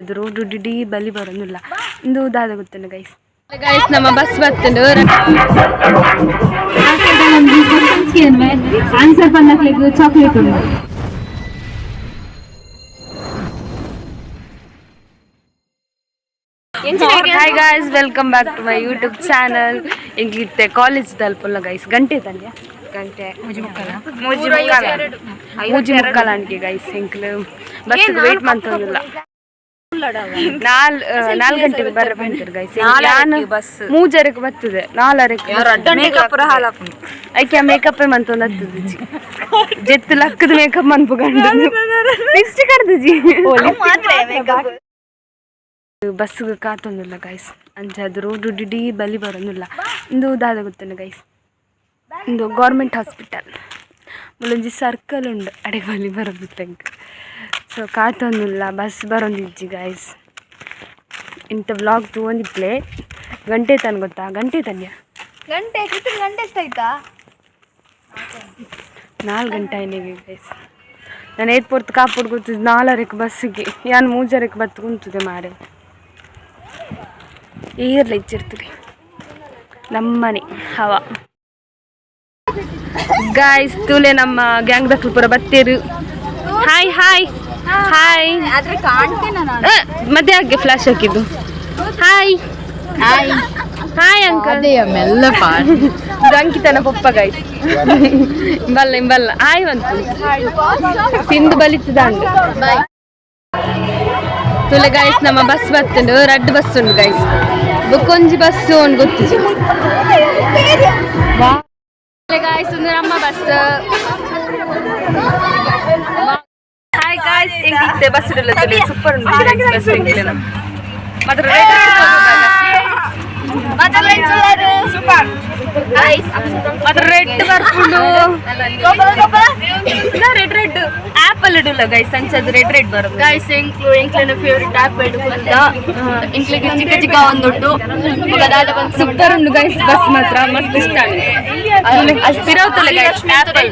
ಅದು road DD ಬಲಿ ಬರೋದಿಲ್ಲ. ಇಂದು ದಾದ ಗೊತ್ತೇನೆ ಗೈಸ್ ಗೈಸ್ ನಮ್ಮ ಬಸ್ ಬರ್ತುಂಡು ಆನ್ಸರ್ ಪನ್ನಕ್ಲಿಗೆ ಚಾಕ್ಲೇಟ್ ಉಂಟು. Hi guys welcome back to my YouTube channel ಇಂಗ್ಲಿತ್ತೆ college ತಲುಪಲ್ಲ ಗೈಸ್ ಗಂಟೆ ತಂದೆ ಗಂಟೆ. ಮೂಜಿ ಮುಕ್ಕಾಲ ಮೂಜಿ ಮುಕ್ಕಾಲ ಅಂಟಿ ಗೈಸ್ ಇಂಕ್ಲು ಬಸ್ ವೇಟ್ ಮಾಡ್ತಂದಿಲ್ಲ ನಾಲ್ ನಾಲ್ ಗಂಟೆಗೆ ಬರ ಬಂತಾರೆ ಗೈಸ್ ನಾನು ಬಸ್ ಮೂಜರಕ್ಕೆ ಬರ್ತದೆ. ನಾಲರಕ್ಕೆ ಐಕೆ ಮೇಕಪ್ ಮಂತೊಂದು ಹತ್ತದ ಜಿ ಜೆತ್ತು ಲಕ್ಕದ ಮೇಕಪ್ ಮನ್ಪುಗಂಡು ನೆಕ್ಸ್ಟ್ ಕರ್ದು ಜಿ. ಬಸ್ಗೆ ಕಾತೊಂದಿಲ್ಲ ಗೈಸ್ ಅಂಚೆ ಅದು ರೋಡ್ ಡಿಡಿ ಬಲಿ ಬರೋದಿಲ್ಲ ಇಂದು ದಾದ ಗೊತ್ತೇನೆ ಗೈಸ್ ಇಂದು ಗೌರ್ಮೆಂಟ್ ಹಾಸ್ಪಿಟಲ್ ಮುಲಂಜಿ ಸರ್ಕಲ್ ಉಂಡು. ಅಡೆ ಬಲಿ ಬರೋದಿಲ್ಲ ಸೊ ಕಾತೊಂದಿಲ್ಲ ಬಸ್ ಬರೋಂದಿಜ್ಜಿ ಗಾಯ್ಸ್ ಇಂಥ ವ್ಲಾಗ್ ತಗೊಂಡಿಪ್ಲೆ ಗಂಟೆ ತನ್ ಗೊತ್ತಾ? ಗಂಟೆ ತನ್ಯ? ಗಂಟೆ ಕಿತ್ತು ಗಂಟೆ ಎಷ್ಟಾಯ್ತಾ? ನಾಲ್ಕು ಗಂಟೆ ಆಯ್ನಿಗೆ ಗೈಸ್ ನಾನು ಏರ್ಪೋರ್ಟ್ ಕಾಪುಡ್ ಗೊತ್ತಿದ್ದು ನಾಲ್ಕರಕ್ಕೆ ಬಸ್ಸಿಗೆ ಯಾನ್ ಮೂಜರಕ್ಕೆ ಬತ್ತು ಕುಂತಿದೆ ಮಾರೆ. ಏರ್ಲ ಇಚ್ಚಿರ್ತೀರಿ ನಮ್ಮನೆ ಹವ. ಗಾಯ್ಸ್ ತೂಲೆ ನಮ್ಮ ಗ್ಯಾಂಗ್ ದಕ್ಲು ಪುರ ಬತ್ತೇರು. ಹಾಯ್ ಹಾಯ್ ಹಾಯ್ ಆದ್ರೆ ನಾನು. ಮತ್ತೆ ಹಾಗೆ ಫ್ಲಾಶ್ ಹಾಕಿದ್ದು. ಹಾಯ್ ಹಾಯ್ ಅಂಕಲ್ ಮೆಲ್ಲ ಪಾಡ್ ಇದು ಅಂಕಿತನ ಪಪ್ಪ ಗಾಯ್ಸ್ ಇಂಬಲ್ಲ ಇಂಬಲ್ಲ ಹಾಯ್ ಅಂತ ತಿಂದು ಬಲಿತದ ತುಲೆ ಗಾಯ್ಸ್ ನಮ್ಮ ಬಸ್ ಬತ್ತುಂಡು ರೆಡ್ ಬಸ್ ಉಂಡು ಗಾಯ್ಸ್ ಬೊಕ್ಕೊಂಜಿ ಬಸ್ ಒಂದು ಗೊತ್ತಿಜಿ ಗಾಯ್ಸ್ ಒಂದು ನಮ್ಮ bus hi guys ಹೆಂಗಿತ್ತೆ bus ಇಡಲ್ಲ super ಉಂಟು ಬಸ್ ಹೆಂಗಿಲ್ಲ ಮಾತ್ರ ಮಾತ್ರ ರೆಡ್ ಬರ್ಕೊಂಡು ರೆಡ್ ರೆಡ್ ಆಪಲ್ ಇಡಲ್ಲ ಗೈಸ್ ಸಂಚದ ರೆಡ್ ರೆಡ್ ಬರೋದು ಗೈಸ್ ಎಂಕ್ಲು ಎಂಕ್ಲನ ಫೇವ್ರೆಟ್ ಆಪಲ್ ಕುಂತ ಎಂಕ್ಲಿಗೆ ಚಿಕ್ಕ ಚಿಕ್ಕ ಒಂದುಂಟು ಅದಾದ ಬಂದು ಸೂಪರ್ ಉಂಟು ಗೈಸ್ ಬಸ್ ಮಾತ್ರ ಮಸ್ತ್ ಇಷ್ಟ ಅಷ್ಟಿರೋತಲ್ಲ ಗೈಸ್ ಆಪಲ್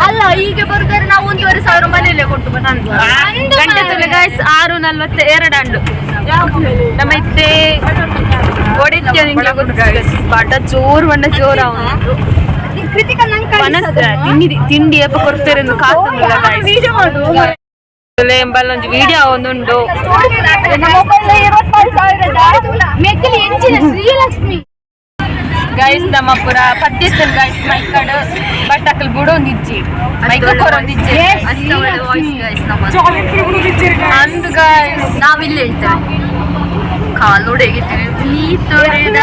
ಅಲ್ಲ ಈಗ ಬರ್ತಾರೆ ನಾವು ಒಂದೂವರೆ ಸಾವಿರ ಮನೆಯಲ್ಲೇ ಕೊಟ್ಟು ಬಂದು ಗಂಟೆ ತಲೆ ಗಾಯ್ಸ್ ಆರು ನಲ್ವತ್ತ ಎರಡು ಹಣ್ಣು ನಮ್ಮ ಇತ್ತೆ ಹೊಡಿತ್ಯ ನಿಂಗೆ ಬಡ ಜೋರ್ ಜೋರ್ ಅವನು ತಿಂಡಿ ತಿಂಡಿ ಎಪ್ಪ ಕೊಡ್ತಾರೆ ಕಾತುಂಡಿಲ್ಲ ಗಾಯ್ಸ್ ತುಲೆ ಎಂಬಲ್ಲ ಒಂದು ವಿಡಿಯೋ ಒಂದುಂಡು ಮೆಕ್ಕಲಿ ಎಂಚಿನ ಶ್ರೀಲಕ್ಷ್ಮಿ ಗೈಸ್ ನಮ್ಮ ಪುರ ಪದ್ಯತ್ತಲ್ ಗೈಸ್ ಮೈಕಡ್ ಬಟ್ ಅಕ್ಕಲ್ ಬುಡೊಂದಿಜ್ಜಿ ಮೈಕ ಕೊರೊಂದಿಜ್ಜಿ ಅಂತ ಒಳ್ಳೆ ವಾಯ್ಸ್ ಗೈಸ್ ನಮ್ಮ ಅಂದ್ ಗೈಸ್ ನಾವಿಲ್ಲಿ ಹೇಳ್ತೇವೆ ಕಾಲೋಡೆಗಿದ್ದೇವೆ ನೀ ತೊರೆದ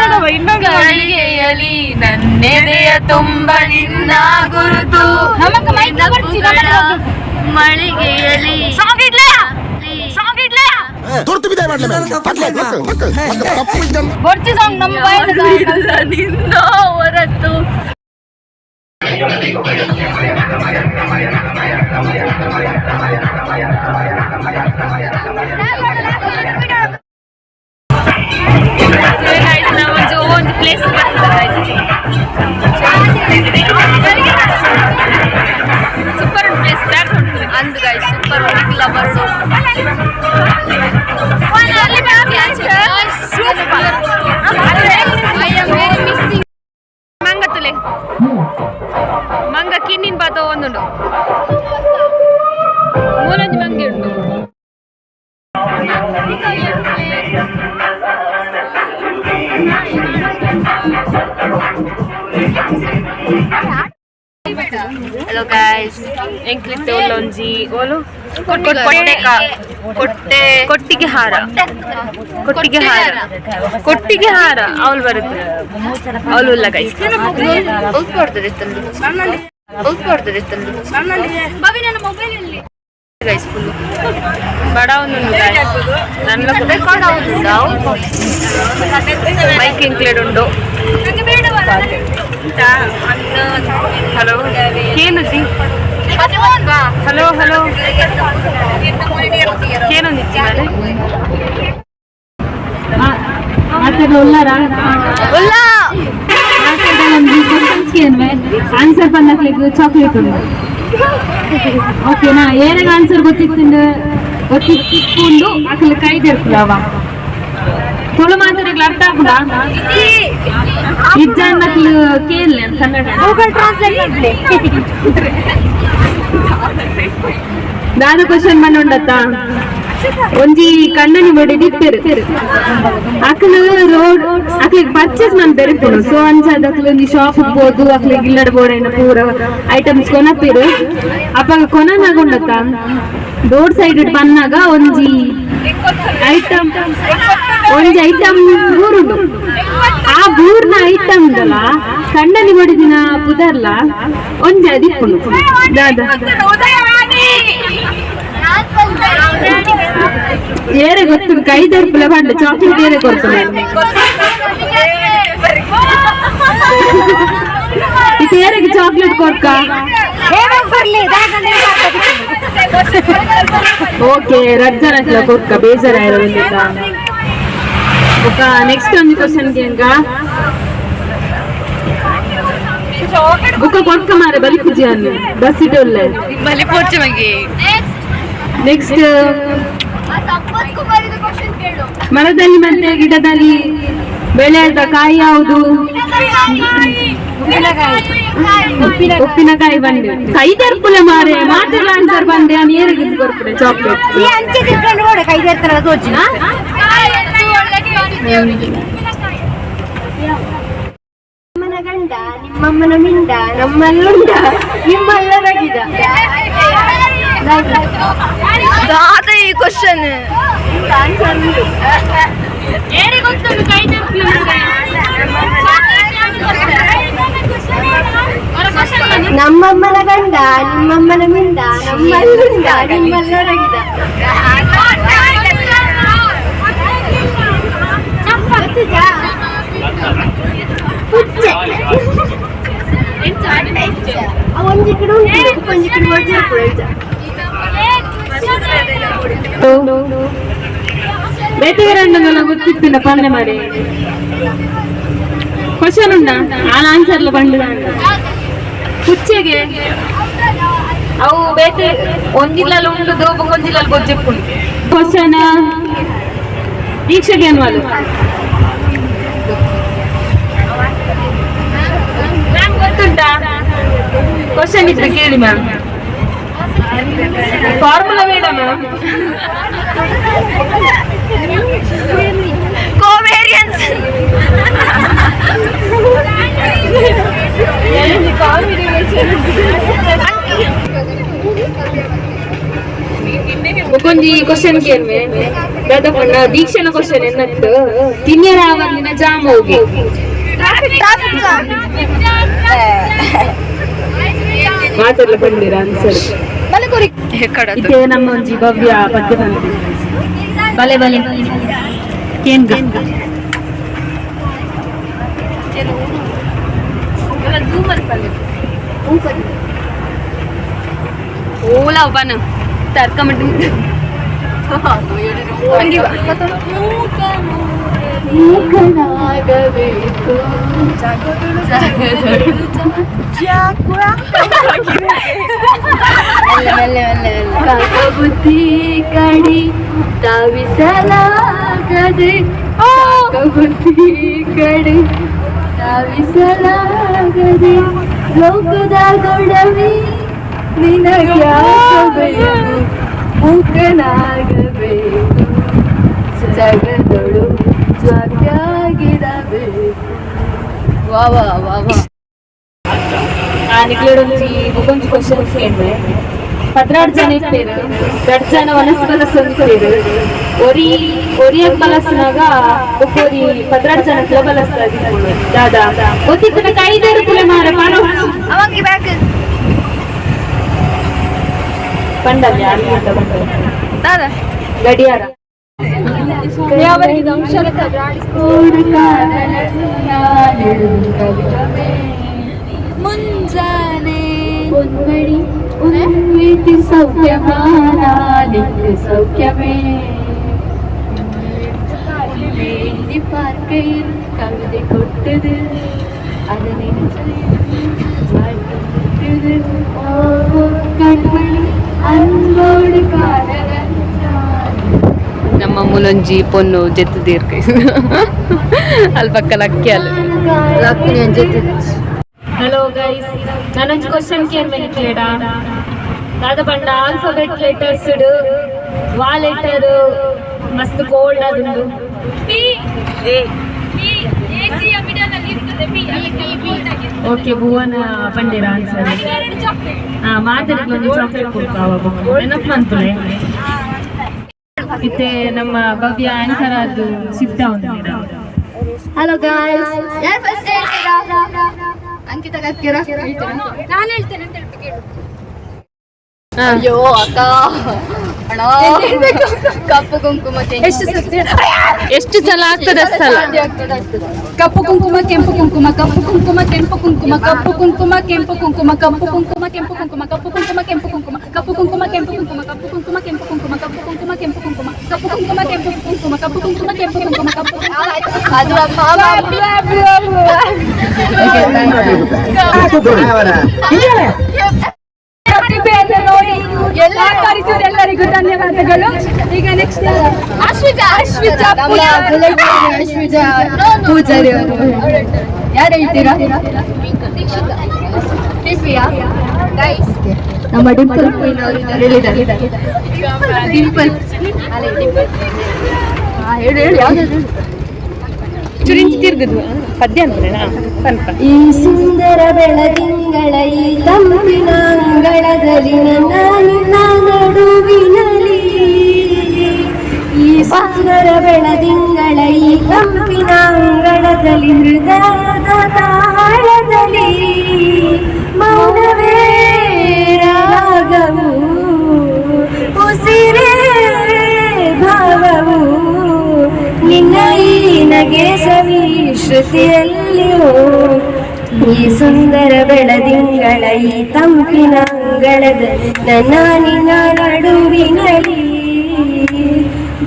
ಗಳಿಗೆಯಲಿ ನನ್ನೆದೆಯ ತುಂಬ ನಿನ್ನ ಗುರುತು ನಮಗ ಸಾಂಗ್ ಬರ್ತಿ, ಸಾಂಗ್ ಮಳಿಗೆಯಲಿ ತುರ್ತು ಇಟ್ ಮಾಡ್ಲಿ ಬರ್ತಿ ಸಾಂಗ್ ನಮ್ಮ ಬಾಯಿಂದ ನಿನ್ನ ಹೊರತು. ಉಂಟು ಅಂದ್ ಗೈಸ್ ಸೂಪರ್ ಹುಡುಗಿ ಲವರ್ಸ್ ಮಂಗ ತುಲೆ ಮಂಗ ಕಿನ್ನಿನ ಬಾತ ಒಂದುಂಡು ಮೂಲಂಜಿ ಮಂಗೆ ಉಂಟು ಹಲೋ ಗೈಸ್ ಎಂಕ್ಲಿತ್ತೆ ಒಲ್ಲೊಂಜಿ ಓಲು ಕೊಟ್ಟೆ ಕೊಟ್ಟಿಗೆ ಹಾರ ಕೊಟ್ಟಿಗೆ ಹಾರ ಕೊಟ್ಟಿಗೆ ಹಾರ ಅವಳು ಬರುತ್ತೆ ಅವಳು ಇಲ್ಲ ಗೈಸ್ ಗೈಸ್ ಫುಲ್ ಬಡ ಒಂದು ನನ್ನ ರೆಕಾರ್ಡ್ ಮೈಕ್ ಇನ್ಕ್ಲೂಡ್ ಉಂಟು ಹಲೋ ಏನಜ್ಜಿ ಹಲೋ ಹಲೋ ಏನೊಂದಿಚ್ಚಿ ಮೇಲೆ ಆನ್ಸರ್ ಬಂದಾಕ್ಲಿಕ್ಕೆ ಚಾಕ್ಲೇಟ್ ಉಂಟು ಓಕೆನಾ ಏನಾಗ ಆನ್ಸರ್ ಗೊತ್ತಿತ್ತು ಗೊತ್ತಿಟ್ಕೊಂಡು ಅಕ್ಲ ಕೈ ತೆರ್ಕುಲವ ತುಳು ಮಾತಾಡಕ್ಕೆ ಅರ್ಥ ಆಗುದ ಇಜ್ಜ ಅನ್ನಕ್ಲು ಕೇಳಲೆ ಕನ್ನಡ ಗೂಗಲ್ ಟ್ರಾನ್ಸ್ಲೇಟ್ ದಾದ ಕ್ವಶನ್ ಬಂದುಂಡತ್ತ ಒಂಜಿ ಕಣ್ಣನಿ ಬಡಿ ದಿಪ್ಪೆರು ಅಕ್ಲು ರೋಡ್ ಅಕ್ಲಿಗೆ ಪರ್ಚೇಸ್ ನಾನು ಬೆರೆಪುನು ಸೊ ಅಂಚ ಅಕ್ಲು ಒಂಜಿ ಶಾಪ್ ಹೋದು ಅಕ್ಲಿಗೆ ಇಲ್ಲಡ ಬೋಡೈನ ಪೂರ ಐಟಮ್ಸ್ ಕೊನಪಿರು ಅಪ್ಪಾಗ ಕೊನನಾಗುಂಡತ್ತ ರೋಡ್ ಸೈಡ್ ಬನ್ನಾಗ ಒಂಜಿ ಐಟಮ್ ಒಂಜಿ ಐಟಮ್ ಬೂರುಂಡು ಆ ಬೂರ್ನ ಐಟಮ್ ಉಂಟಲ್ಲ ಕಣ್ಣನಿ ಬಡಿದಿನ ಪುದರ್ಲ? ಒಂಜಿ ಅದಿಪ್ಪುಂಡು ಏರೆ ಗೊತ್ತು ಕೈ ಪುಲ ಬಂಡ ಚಾಕ್ಲೇಟ್ ಏರೆ ಕೊಡ್ತಾನೆ ಇದು ಏರೆಗೆ ಚಾಕ್ಲೇಟ್ ಕೊಡ್ಕ? ಓಕೆ ರಜ್ಜನಕ್ಲ ಕೊಡ್ಕ ಬೇಜಾರಾಯಿರೋದ್ರಿಂದ ನೆಕ್ಸ್ಟ್ ಒಂದು ಕ್ವಶನ್ಗೆ ಹಂಗ ಬುಕ್ಕ ಕೊಟ್ಕಮಾರೆ ಬಲಿ ಕುಜಿಯನ್ನು ಬಸ್ ಇಡೋಲ್ಲ ನೆಕ್ಸ್ಟ್ ಮರದಲ್ಲಿ ಮತ್ತೆ ಗಿಡದಲ್ಲಿ ಬೆಳೆಯದ ಕಾಯಿ ಯಾವುದು? ಉಪ್ಪಿನಕಾಯಿ. ಬಂದೆ. ಕೈ ತರ್ಪುಲೆ ಮಾರೆ ಮಾತ್ರ ಬಂದೆ. ನೀರಿಗೆ ಚಾಕ್ಲೇಟ್ ಕೈ ತರ್ತಾರೆ ನಮ್ಮನ ಗಂಡ ನಿಮ್ಮಮ್ಮನ ಮಿಂಡ ನಮ್ಮಲ್ಲುಂಡ ನಿಮ್ಮಲ್ಲರಗಿದ ದಾದ ಈ ಕ್ವಶನ್ ನಮ್ಮಮ್ಮನ ಗಂಡ, ನಿಮ್ಮಮ್ಮನ ಮಿಂಡ ನಮ್ಮಲ್ಲುಂಡ ನಿಮ್ಮಲ್ಲರಗಿದ ಬೇಟೆಗಾರಂಡನೆಲ್ಲ ಗೊತ್ತಿತ್ತಿಲ್ಲ ಪಲ್ಲೆ ಮಾಡಿ. ಕ್ವಶನ್ ಉಂಡ ಆ ಆನ್ಸರ್ಲ ಬಂಡ ಕುಚ್ಚೆಗೆ ಅವು ಬೇತೆ ಒಂದಿಲ್ಲಲ್ಲಿ ಉಂಟು ದೋಬು ಒಂದಿಲ್ಲಲ್ಲಿ ಗೊಜ್ಜೆಪ್ಪುಂಡು ಕ್ವಶನ್ ದೀಕ್ಷೆಗೆ ಅನ್ವಾಲು ಗೊತ್ತುಂಟಾ? ಕ್ವಶನ್ ಇದ್ರೆ ಕೇಳಿ ಮ್ಯಾಮ್ ಫಾರ್ಮುಲಾ ಬೇಡ ಮ್ಯಾಮ್ ಕೋವೇರಿಯನ್ಸ್ ಒಂದೊಂದು ಕ್ವಶನ್ ಕೇಳ್ವೆ. ದಾದಪ್ಪಣ್ಣ ದೀಕ್ಷೆನ ಕ್ವಶನ್ ಎನ್ನತ್ತು. ತಿನ್ಯರ ಒಂದಿನ ಜಾಮ್ ಹೋಗಿ ಬಂದಿರ ಆನ್ಸರ್ ಇದೇ ನಮ್ಮ ಒಂಜಿ ಭವ್ಯ ಪದ್ಯ ಬಂದಿದೆ ಬಲೆ ಬಲೆ ಕೇಂದ್ರ ಓಲ ಬನ ತರ್ಕೊಂಬಿಟ್ಟು ಬುದ್ಧಿ ಕಡಿ ತಾವಿಸಲಾಗದೆ ಬುದ್ಧಿ ಕಡಿ ತಾವಿಸಲಾಗದೆ ಲೋಕದ ಗೊಡವಿ ನಿನಗ್ಯಾಗಬೇಕು ಮೂಕನಾಗಬೇಕು ಜಗದೊಳು ಸಾಧ್ಯಾಗಿರಬೇಕು ವಾ ವಾ ವಾ ವಾ ಆನೆಗಳೊಂದು ಇದೊಂದು ಕ್ವಶನ್ ಕೇಳಿದೆ ಹದಿನಾರು ಜನ ಇರ್ತೀರಿ ಎರಡು ಜನ ಮನಸ್ಸು ಸಂತೀರಿ ಒರಿ ಒರಿಯಾಗ ಬಲಸಿನಾಗ ಒಬ್ಬರಿ ಹದಿನಾರು ಜನ ಕುಲ ಬಲಸ್ತಾ ದಾದಾ ಗೊತ್ತಿದ್ದ ಕೈದಾರು ಕುಲ ಮಾರ ಮಾಡೋ ಅವಂಗಿ ಬ್ಯಾಕ್ ಬಂಡಲ್ಲ ಯಾರು ದಾದಾ ಗಡಿಯಾರ ದೇವರಿಗೆ ವಂಶರಥ ಮುಂಜಾನೆ பொன்மணி உன் வீட்டு சௌக்கியமானாலிக்கு சௌக்கியமே. வேண்டி பார்க்கையில் கவிதை கொட்டுது. அதை கண்மணி அன்போடு காதலன். ನಮ್ಮ ಮೂಲೊಂಜಿ ಪೊನ್ನು ಜೆತ್ತು ದೀರ್ಘ ಅಲ್ಲಿ ಪಕ್ಕದ ಅಕ್ಕಿ ಅಲ್ಲ ಹಲೋ ಗೈಸ್ ನಾನೊಂದು ಕ್ವಶನ್ ಕೇಳ್ಬೇಕು ಕೇಳ ದಾದ ಬಂಡ ಆಲ್ಫಾಬೆಟ್ ಲೆಟರ್ಸ್ ವಾ ಲೆಟರ್ ಮಸ್ತ್ ಕೋಲ್ಡ್ ಅದುಂಡು ಓಕೆ ಭುವನ ಪಂಡಿರ ಆನ್ಸರ್ ಹಾ ಮಾತಾಡಿದ ಒಂದು ಚಾಕ್ಲೇಟ್ ಕೊಡ್ತಾವ ನೆನಪು ಬಂತುಲೆ ಮತ್ತೆ ನಮ್ಮ ಭವ್ಯ ಆಂಕರ್ ಅದು ಶಿಫ್ಟ್ ಆಗುದಿಲ್ಲ ಹಲೋ ಗಾಯ್ಸ್ ಯಾರು ಫಸ್ಟ್ ಹೇಳ್ತೀರಾ ಅಂಕಿತ ನಾನು ಹೇಳ್ತೇನೆ ಅಂತ ಹೇಳ್ಬಿಟ್ಟು ಕೇಳು. ಅಯ್ಯೋ ಅಕ್ಕ. ಕಪ್ಪು ಕುಂಕುಮ ಎಷ್ಟು ಸತಿ ಎಷ್ಟು ಸಲ ಆಗ್ತದೆ ಅಷ್ಟು ಸಲ ಕಪ್ಪು ಕುಂಕುಮ ಕೆಂಪು ಕುಂಕುಮ ಕಪ್ಪು ಕುಂಕುಮ ಕೆಂಪು ಕುಂಕುಮ ಕಪ್ಪು ಕುಂಕುಮ ಕೆಂಪು ಕುಂಕುಮ ಕಪ್ಪು ಕುಂಕುಮ ಕೆಂಪು ಕುಂಕುಮ ಕಪ್ಪು ಕುಂಕುಮ ಕೆಂಪು ಕುಂಕುಮ ಕಪ್ಪು ಕುಂಕುಮ ಕೆಂಪು ಕುಂಕುಮ ಕಪ್ಪು ಕುಂಕುಮ ಕೆಂಪು ಕುಂಕುಮ ಕಪ್ಪು ಕುಂಕುಮ ಕೆಂಪು ಕುಂಕುಮ ಕಪ್ಪು ಕುಂಕುಮ ಕೆಂಪು ಕುಂಕುಮ ಕಪ್ಪು ಕುಂಕುಮ ಕೆಂಪು ಕುಂಕುಮ ಕಪ್ಪು ಅದು ಎಲ್ಲ ಕಲಿಸಿದ ಎಲ್ಲರಿಗೂ ಧನ್ಯವಾದಗಳು. ಈಗ ನೆಕ್ಸ್ಟ್ ಅಶ್ವಿಜ ಅಶ್ವಿಜ ಅಶ್ವಿಜ ಪೂಜಾರಿ ಅವರು. ಯಾರು ಹೇಳ್ತೀರಾ? ನಮ್ಮ ಡಿಂಪಲ್ ಕ್ವೀನ್ ಅವರು ಹೇಳಿದ್ದಾರೆ. ಡಿಂಪಲ್. ಹೇಳಿ ಹೇಳು. ಯಾವ್ದು? ಚುರಿಂಚಿ ತಿರ್ಗದು ಪದ್ಯ ಅಂದ್ರೆ ಸ್ವಲ್ಪ ಈ ಸುಂದರ ಬೆಳದಿಂಗಳ ಈ ತಂಪಿನ ಅಂಗಳದಲ್ಲಿ ನನ್ನ ನಿನ್ನ ನಡುವಿನಲ್ಲಿ ಈ ಸುಂದರ ಬೆಳದಿಂಗಳ ಈ ತಂಪಿನ ಅಂಗಳದಲ್ಲಿ ಹೃದಯದ ತಾಳದಲ್ಲಿ ಮೌನವೇ ರಾಗವು ಉಸಿರೇ ನಗೆ ಸವಿ ಶ್ರುತಿಯಲ್ಲಿಯೋ ಈ ಸುಂದರ ಬೆಳದಿಂಗಳ ಈ ತಂಪಿನ ಅಂಗಳದ ನನ್ನ ನಿನ್ನ ನಡುವಿನಲ್ಲಿ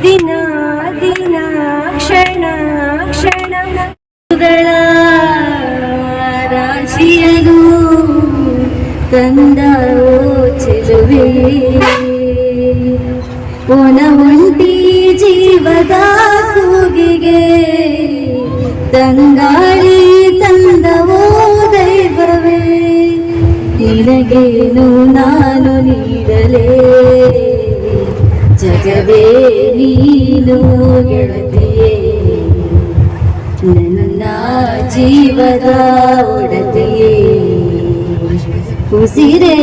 ದಿನ ದಿನ, ಕ್ಷಣ ಕ್ಷಣ ರಾಶಿಯಲು ತಂದ ಚೆಲುವೆ. ಪುನ ಒಂಟಿ ಜೀವದ ಕೂಗಿಗೆ ತಂಗಾಳಿ ತಂದವೋ ದೈವವೇ ನಿನಗೇನು ನಾನು ನೀಡಲೇ ಜಗವೇ ನೀನು ಗೆಳತಿಯೇ ನನ್ನ ಜೀವದ ಒಡತಿಯೇ ಉಸಿರೇ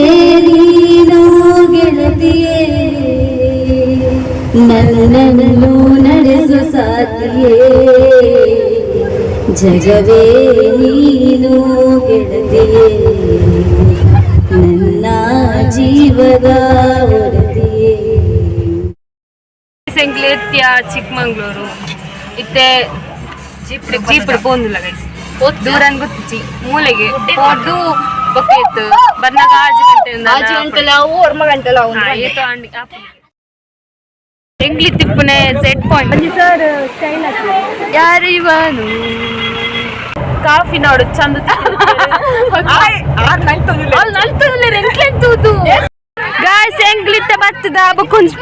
ನೀನು ಗೆಳತಿಯೇ ನನ್ನನ್ನು ನಡೆಸು ಸಾತಿಯೇ ಜಗವೇ ನೀನು ಗೆಳತಿಯೇ. ನನ್ನ ಜೀವದ ಒಡತಿಯೇ. ಸಂಕ್ಲೇತ್ಯ ಚಿಕ್ಕಮಂಗ್ಳೂರು. ಇತ್ತೆ ಜೀಪ್ಡಿ ಜೀಪ್ಡಿ ಪೋಂದಿಲ್ಲ ಗೈಸ್ ದೂರನ್ ಗೊತ್ತಿಚ್ಚಿ ಮೂಲೆಗೆ. ಹೋದ್ದು ಬೊಕ್ಕೆತ್ತು ಬರ್ನಾಗ ಆಜಿ ಗಂಟೆ ಆಜಿ ಗಂಟೆಲ? ಓರ್ಮ ಗಂಟೆಲ ಏತು ಅಂಡಿ ಎಂಗ್ಲಿ ತಿಪ್ಪುನೆ ಸೆಟ್ ಪಾಯಿಂಟ್ ಸರ್ ಯಾರು ಇವನು ಕಾಫಿ ನೋಡು ಚಂದ ಅಲ್ಲಿ ನಲ್ತದಲ್ಲೇ ಗಾಯ್ಸ್ ಹೆಂಗ್ಲಿತ್ತ ಬತ್ತದ ಬುಕ್ಕೊಂಜ್